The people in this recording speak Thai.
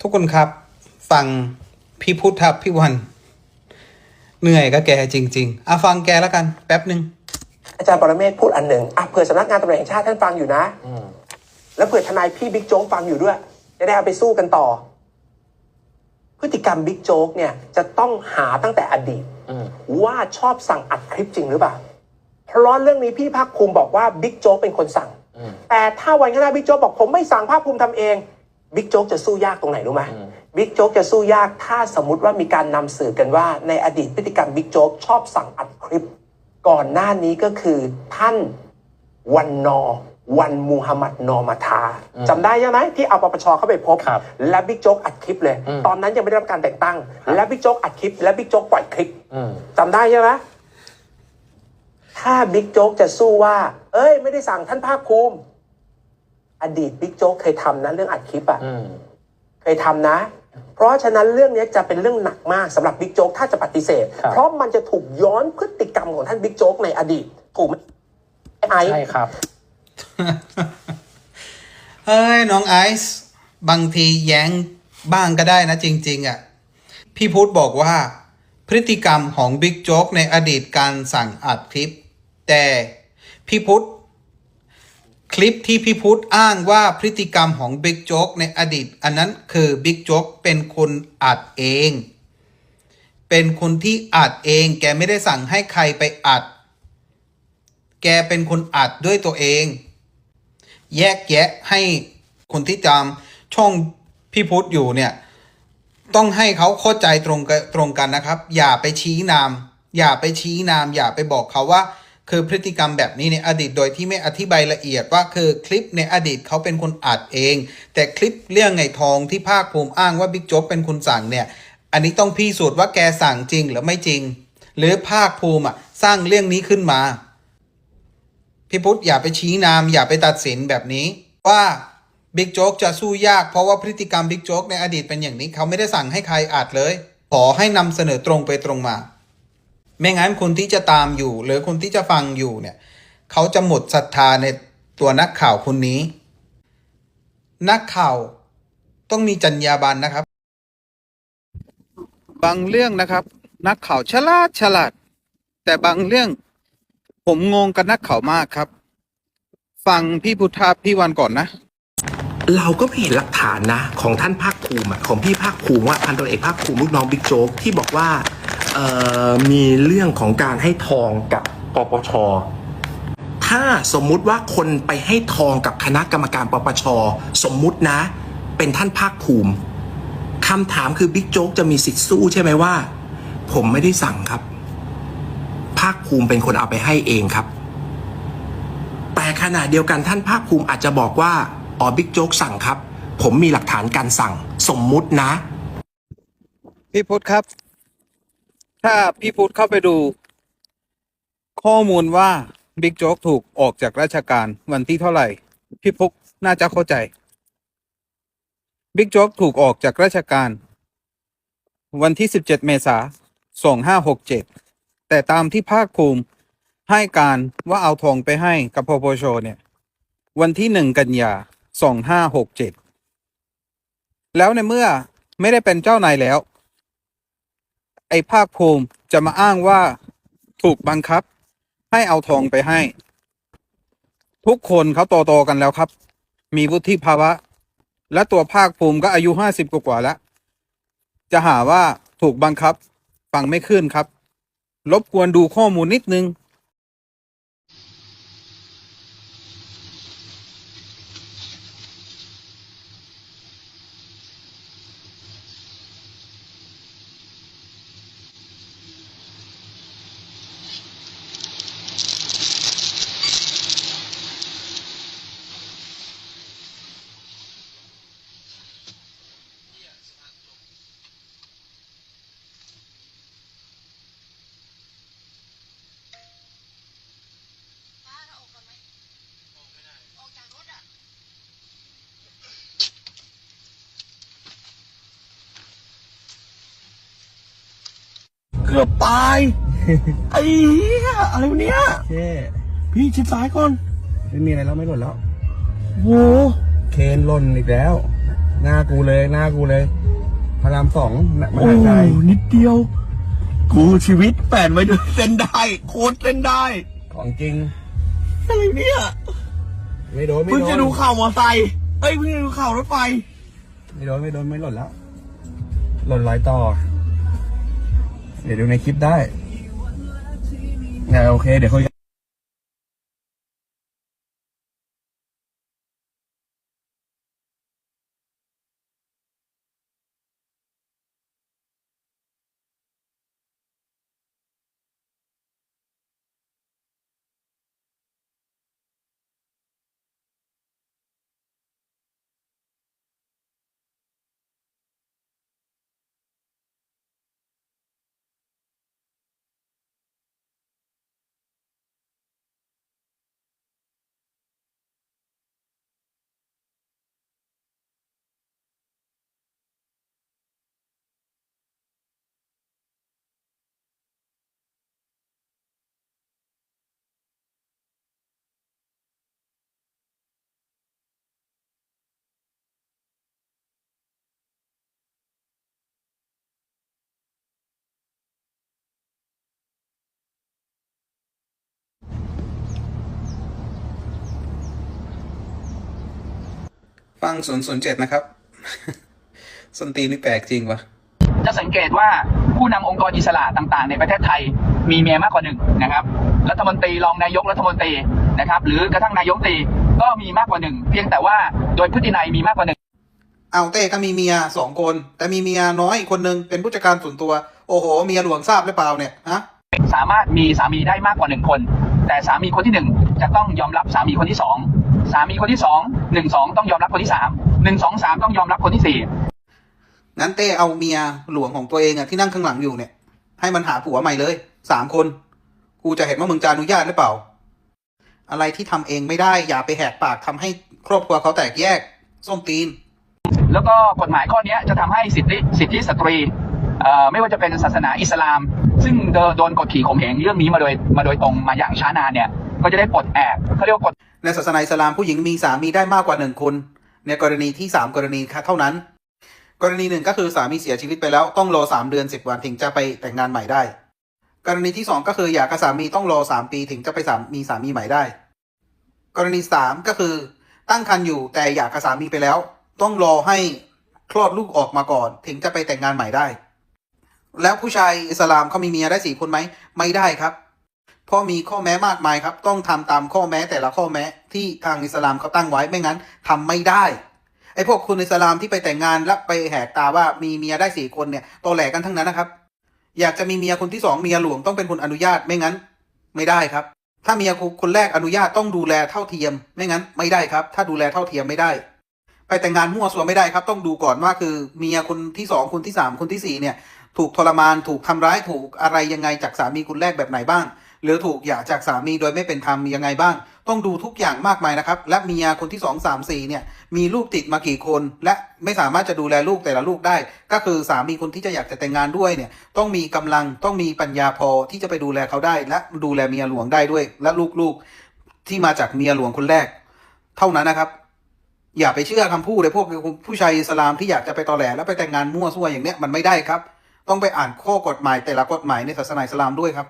ทุกคนครับฟังพี่พุทธพี่วัน เหนื่อยกับแกจริง ๆอะฟังแกแล้วกัน แป๊บหนึ่งอาจารย์ปรเมศพูดอันหนึ่งอะเผื่อสำนักงานตำรวจแห่งชาติท่านฟังอยู่นะแล้วเผื่อทนายพี่บิ๊กโจ๊กฟังอยู่ด้วยจะได้เอาไปสู้กันต่อ พฤติกรรมบิ๊กโจ๊กเนี่ยจะต้องหาตั้งแต่อดีตว่าชอบสั่งอัดคลิปจริงหรือเปล่าเพราะเรื่องนี้พี่ภาคภูมิบอกว่าบิ๊กโจ๊กเป็นคนสั่ง แต่ถ้าวันข้างหน้าบิ๊กโจ๊กบอกผมไม่สั่งภาคภูมิทำเอง บิ๊กโจ๊กจะสู้ยากตรงไหนรู้ไหมบิ๊กโจ๊กจะสู้ยากถ้าสมมติว่ามีการนำสื่อกันว่า ในอดีตพฤติกรรมบิ๊กโจ๊กชอบสั่งอัดคลิป ก่อนหน้านี้ก็คือท่านวันนอ วันมูฮัมหมัดนอมาทาจำได้ใช่ไหมที่เอาปปชเข้าไปพบครับและบิ๊กโจ๊กอัดคลิปเลยอืมตอนนั้นยังไม่ได้รับการแต่งตั้ง และบิ๊กโจ๊กอัดคลิป และบิ๊กโจ๊กปล่อยคลิปอืมจำได้ใช่ไหมถ้าบิ๊กโจ๊กจะสู้ว่า เอ้ย ไม่ได้สั่งท่านภาคภูมิ อดีตบิ๊กโจ๊กเคยทำนะเรื่องอัดคลิปอะอืมเคยทำนะ เพราะฉะนั้นเรื่องนี้จะเป็นเรื่องหนักมากสำหรับบิ๊กโจ๊กถ้าจะปฏิเสธครับเพราะมันจะถูกย้อนพฤติกรรมของท่านบิ๊กโจ๊กในอดีตถูกไหมไอ้ใช่ครับเฮ้ยน้องไอซ์บางทีแย้งบ้างก็ได้นะจริง ๆอะพี่พุทธบอกว่า พฤติกรรมของบิ๊กโจ๊กในอดีตการสั่งอัดคลิป แต่พี่พุทธ คลิปที่พี่พุทธอ้างว่าพฤติกรรมของบิ๊กโจ๊กในอดีต อันนั้นคือบิ๊กโจ๊กเป็นคนอัดเอง เป็นคนที่อัดเอง แกไม่ได้สั่งให้ใครไปอัด แกเป็นคนอัดด้วยตัวเอง แยกแยะให้คนที่ตามช่องพี่พุทธอยู่เนี่ยต้องให้เขาเข้าใจตรงกันตรงกันนะครับ อย่าไปชี้นาม อย่าไปชี้นาม อย่าไปบอกเขาว่า คือพฤติกรรมแบบนี้ในอดีตโดยที่ไม่อธิบายละเอียดว่าคือคลิปในอดีตเขาเป็นคนอัดเอง แต่คลิปเรื่องไงทองที่ภาคภูมิอ้างว่าบิ๊กโจ๊กเป็นคนสั่งเนี่ย อันนี้ต้องพิสูจน์ว่าแกสั่งจริงหรือไม่จริง หรือภาคภูมิอะสร้างเรื่องนี้ขึ้นมาพี่พุทธอย่าไปชี้นามอย่าไปตัดสินแบบนี้ ว่าบิ๊กโจ๊กจะสู้ยากเพราะว่าพฤติกรรมบิ๊กโจ๊กในอดีตเป็นอย่างนี้เขาไม่ได้สั่งให้ใครอัดเลย ขอให้นำเสนอตรงไปตรงมา ไม่งั้นคนที่จะตามอยู่ หรือคนที่จะฟังอยู่เนี่ยเขาจะหมดศรัทธาในตัวนักข่าวคนนี้ นักข่าวต้องมีจรรยาบรรณนะครับ บางเรื่องนะครับ นักข่าวฉลาดฉลาด แต่บางเรื่อง ผมงงกับนักข่าวมากครับ ฟังพี่พุทธาพี่วันก่อนนะเราก็ไม่เห็นหลักฐานนะ ของท่านภาคภูมิของพี่ภาคภูมิว่าพันตำรวจเอกภาคภูมิลูกน้องบิ๊กโจ๊กที่บอกว่า เอ่อมีเรื่องของการให้ทองกับปปช ถ้าสมมุติว่าคนไปให้ทองกับคณะกรรมการปปช สมมุตินะ เป็นท่านภาคภูมิคำถามคือบิ๊กโจ๊กจะมีสิทธิ์สู้ใช่ไหมว่า ผมไม่ได้สั่งครับ ภาคภูมิเป็นคนเอาไปให้เองครับ แต่ขณะเดียวกันท่านภาคภูมิอาจจะบอกว่าอ๋อบิ๊กโจ๊กสั่งครับ ผมมีหลักฐานการสั่ง สมมุตินะ พี่พุทธครับ ถ้าพี่พุทธเข้าไปดู ข้อมูลว่าบิ๊กโจ๊กถูกออกจากราชการวันที่เท่าไหร่ พี่พุทธน่าจะเข้าใจบิ๊กโจ๊กถูกออกจากราชการ วันที่ 17 เมษายน2567 แต่ตามที่ภาคภูมิให้การว่าเอาทองไปให้กับพปชเนี่ย วันที่ 1 กันยา2567 แล้วในเมื่อไม่ได้เป็นเจ้านายแล้ว ไอ้ภาคภูมิจะมาอ้างว่าถูกบังคับ ให้เอาทองไปให้ ทุกคนเขาโตๆกันแล้วครับ มีวุฒิภาวะ และตัวภาคภูมิก็อายุห้าสิบกว่าแล้ว จะหาว่าถูกบังคับ ฟังไม่ขึ้นครับ รบกวนดูข้อมูลนิดนึง ป้าเราออกก่อนไหมออกไม่ได้ ออกจากรถอะ เกือบตาย ไอ้เหี้ยอะไรวะเนี่ยเช่พี่ชิดซ้ายก่อน ไม่มีอะไรแล้วไม่หล่นแล้วโหเคนหล่นอีกแล้วโหน้ากูเลยหน้ากูเลยพระรามสองมโอ้หาชัยนิดเดียว กูชีวิตแปดไว้ด้วยเส้นได้โคตรเส้นได้ของจริง อะไรเนี่ย ไม่โดนไม่เพิ่งโดจะนดูข่าวมอไซค์เอ้ยเพิ่งจะดูข่าวรถไฟ ไม่โดนไม่โดนไม่หล่นแล้ว หล่นรอยต่อ เดี๋ยวดูในคลิปได้เนี่ยโอเค เดี๋ยวคุยกัน ฟัง007นะครับ ส้นตีนนี่แปลกจริงวะจะสังเกตว่าผู้นำองค์กรอิสระต่างๆ ในประเทศไทยมีเมียมากกว่าหนึ่งนะครับ รัฐมนตรีรองนายกรัฐมนตรีนะครับ หรือกระทั่งนายกรัฐมนตรีก็มีมากกว่าหนึ่งเพียงแต่ว่าโดยพฤตินัยมีมากกว่าหนึ่งเอาเต้ก็มีเมียสองคน แต่มีเมียน้อยคนหนึ่งเป็นผู้จัดการส่วนตัว โอ้โหเมียหลวงทราบหรือเปล่าเนี่ยฮะสามารถมีสามีได้มากกว่าหนึ่งคน แต่สามีคนที่หนึ่งจะต้องยอมรับสามีคนที่สอง สามีคนที่สองหนึ่งสองต้องยอมรับคนที่สามหนึ่งสองสามต้องยอมรับคนที่สี่งั้นเต้เอาเมียหลวงของตัวเองอะที่นั่งข้างหลังอยู่เนี่ย ให้มันหาผัวใหม่เลยสามคนกูจะเห็นว่ามึงจะอนุญาตหรือเปล่า อะไรที่ทำเองไม่ได้อย่าไปแหกปากทำให้ครอบครัวเขาแตกแยกส้มตีน แล้วก็กฎหมายข้อเนี้ยจะทำให้สิทธิสิทธิสตรีเอ่อไม่ว่าจะเป็นศาสนาอิสลาม ซึ่งโดนโดนกดขี่ข่มเหงเรื่องนี้มาโดยมาโดยตรงมาอย่างช้านานเนี่ย ก็จะได้ปลดแอกเขาเรียกว่ากฎ ในศาสนาอิสลามผู้หญิงมีสามีได้มากกว่าหนึ่งคน ในกรณีที่สามกรณีเท่านั้น กรณีหนึ่งก็คือสามีเสียชีวิตไปแล้วต้องรอสามเดือนสิบวันถึงจะไปแต่งงานใหม่ได้ กรณีที่สองก็คือหย่ากับสามีต้องรอสามปีถึงจะไปสามีสามีใหม่ได้ กรณีสามก็คือ ตั้งครรภ์อยู่แต่หย่ากับสามีไปแล้ว ต้องรอให้คลอดลูกออกมาก่อน ถึงจะไปแต่งงานใหม่ได้ แล้วผู้ชายอิสลามเขามีเมียได้สี่คนไหมไม่ได้ครับ เพราะมีข้อแม้มากมายครับ ต้องทำตามข้อแม้แต่ละข้อแม้ที่ทางอิสลามเขาตั้งไว้ไม่งั้นทำไม่ได้ไอ้พวกคุณอิสลามที่ไปแต่งงานแล้วไปแหกตาว่ามีเมียได้สี่คนเนี่ยตอแหลกันทั้งนั้นนะครับ อยากจะมีเมียคนที่สองเมียหลวงต้องเป็นคนอนุญาตไม่งั้น ไม่ได้ครับ ถ้าเมียคนแรกอนุญาตต้องดูแลเท่าเทียม ไม่งั้น ไม่ได้ครับ ถ้าดูแลเท่าเทียมไม่ได้ ไปแต่งงานมั่วสัวไม่ได้ครับ ต้องดูก่อนว่าคือเมียคนที่สองคนที่สามคนที่สี่เนี่ย ถูกทรมานถูกทำร้ายถูกอะไรยังไงจากสามีคนแรกแบบไหนบ้าง หรือถูกหย่าจากสามีโดยไม่เป็นธรรมยังไงบ้าง ต้องดูทุกอย่างมากมายนะครับ และเมียคนที่สองสามสี่เนี่ยมีลูกติดมากี่คน และไม่สามารถจะดูแลลูกแต่ละลูกได้ ก็คือสามีคนที่จะอยากจะแต่งงานด้วยเนี่ยต้องมีกำลังต้องมีปัญญาพอที่จะไปดูแลเขาได้ และดูแลเมียหลวงได้ด้วย และลูกๆที่มาจากเมียหลวงคนแรก เท่านั้นนะครับอย่าไปเชื่อคำพูดเลยพวกผู้ชายอิสลามที่อยากจะไปตอแหลแล้วไปแต่งงานมั่วซั่วอย่างเนี้ยมันไม่ได้ครับ ต้องไปอ่านข้อกฎหมายแต่ละกฎหมายในศาสนาอิสลามด้วยครับ